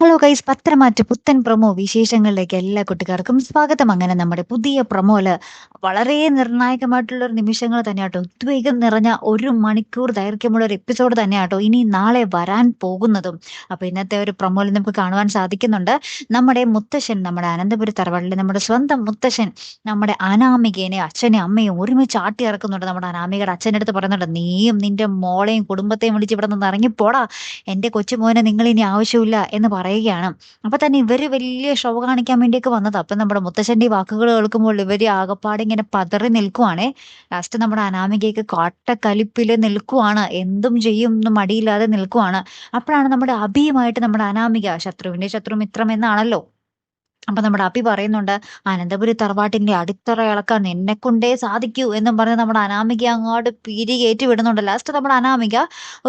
Hello guys പത്രമാറ്റ് പുത്തൻ promo വിശേഷങ്ങളിലേക്ക് എല്ലാ കുട്ടികാർക്കും സ്വാഗതം. അങ്ങനെ നമ്മുടെ പുതിയ പ്രൊമോൽ വളരെ നിർണായകമായിട്ടുള്ള ഒരു നിമിഷങ്ങൾ തന്നെയാട്ടോ. ഉദ്വേഗം നിറഞ്ഞ ഒരു മണിക്കൂർ ദൈർഘ്യമുള്ള ഒരു എപ്പിസോഡ് തന്നെയാട്ടോ ഇനി നാളെ വരാൻ പോകുന്നതും. അപ്പൊ ഇന്നത്തെ ഒരു പ്രൊമോയിൽ നമുക്ക് കാണുവാൻ സാധിക്കുന്നുണ്ട്. നമ്മുടെ മുത്തശ്ശൻ നമ്മുടെ അനന്തപുരി തറവാടിലെ നമ്മുടെ സ്വന്തം മുത്തശ്ശൻ നമ്മുടെ അനാമികേനെ അച്ഛനെ അമ്മയും ഒരുമിച്ച് ആട്ടി ഇറക്കുന്നുണ്ട്. നമ്മുടെ അനാമികയുടെ അച്ഛന്റെ അടുത്ത് പറയുന്നുണ്ട് നീയും നിന്റെ മോളെയും കുടുംബത്തെയും വിളിച്ച് ഇവിടെ നിന്ന് ഇറങ്ങിപ്പോടാ. എന്റെ കൊച്ചുമോനെ നിങ്ങൾ ഇനി ആവശ്യമില്ല എന്ന് പറയുകയാണ്. അപ്പൊ തന്നെ ഇവർ വലിയ ഷോ കാണിക്കാൻ വേണ്ടിയൊക്കെ വന്നത്. അപ്പൊ നമ്മുടെ മുത്തശ്ശന്റെ വാക്കുകൾ കേൾക്കുമ്പോൾ ഇവർ ആകപ്പാടെ ഇങ്ങനെ പതറി നിൽക്കുവാണേ. ലാസ്റ്റ് നമ്മുടെ അനാമികയ്ക്ക് കോട്ടക്കലിപ്പിൽ നിൽക്കുവാണ്. എന്തും ചെയ്യും എന്ന് മടിയില്ലാതെ നിൽക്കുവാണ്. അപ്പോഴാണ് നമ്മുടെ അഭിയുമായിട്ട് നമ്മുടെ അനാമിക ശത്രുവിന്റെ ശത്രു മിത്രം എന്നാണല്ലോ അപ്പൊ നമ്മുടെ അപ്പി പറയുന്നുണ്ട് അനന്തപുരി തറവാട്ടിന്റെ അടിത്തറ ഇളക്കാൻ എന്നെ കൊണ്ടേ സാധിക്കൂ എന്നും പറഞ്ഞ് നമ്മുടെ അനാമിക അങ്ങോട്ട് പിരി കയറ്റി വിടുന്നുണ്ട്. ലാസ്റ്റ് നമ്മുടെ അനാമിക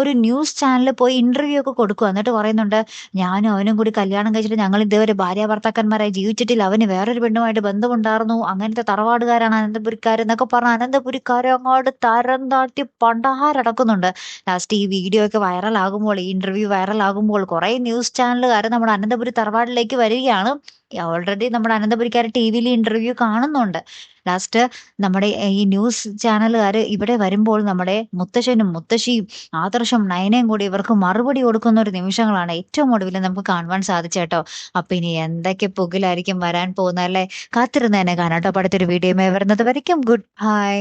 ഒരു ന്യൂസ് ചാനലിൽ പോയി ഇന്റർവ്യൂ ഒക്കെ കൊടുക്കുക എന്നിട്ട് പറയുന്നുണ്ട് ഞാനും അവനും കൂടി കല്യാണം കഴിച്ചിട്ട് ഞങ്ങൾ ഇതേവരെ ഭാര്യ ഭർത്താക്കന്മാരായി ജീവിച്ചിട്ടില്ല. അവന് വേറൊരു പെണ്ണുമായിട്ട് ബന്ധമുണ്ടായിരുന്നു. അങ്ങനത്തെ തറവാടുകാരാണ് അനന്തപുരിക്കാരെന്നൊക്കെ പറഞ്ഞ അനന്തപുരിക്കാരെ അങ്ങോട്ട് തരം താഴ്ത്തി പണ്ടാരടക്കുന്നുണ്ട്. ലാസ്റ്റ് ഈ വീഡിയോ ഒക്കെ വൈറലാകുമ്പോൾ ഈ ഇന്റർവ്യൂ വൈറലാകുമ്പോൾ കുറെ ന്യൂസ് ചാനലുകാർ നമ്മുടെ അനന്തപുരി തറവാടിലേക്ക് വരികയാണ്. ഓൾറെഡി നമ്മുടെ അനന്തപുരിക്കാർ ടി വിയിൽ ഇന്റർവ്യൂ കാണുന്നുണ്ട്. ലാസ്റ്റ് നമ്മുടെ ഈ ന്യൂസ് ചാനലുകാർ ഇവിടെ വരുമ്പോൾ നമ്മുടെ മുത്തശ്ശനും മുത്തശ്ശിയും ആദർശം നയനയും കൂടി ഇവർക്ക് മറുപടി കൊടുക്കുന്ന ഒരു നിമിഷങ്ങളാണ് ഏറ്റവും ഒടുവിൽ നമുക്ക് കാണുവാൻ സാധിച്ചേട്ടോ അപ്പൊ ഇനി എന്തൊക്കെ പുകിലായിരിക്കും വരാൻ പോകുന്നതല്ലേ? കാത്തിരുന്നതിനെ കാണാട്ടോ അടുത്തൊരു വീഡിയോ വരുന്നത് വരയ്ക്കും. Good bye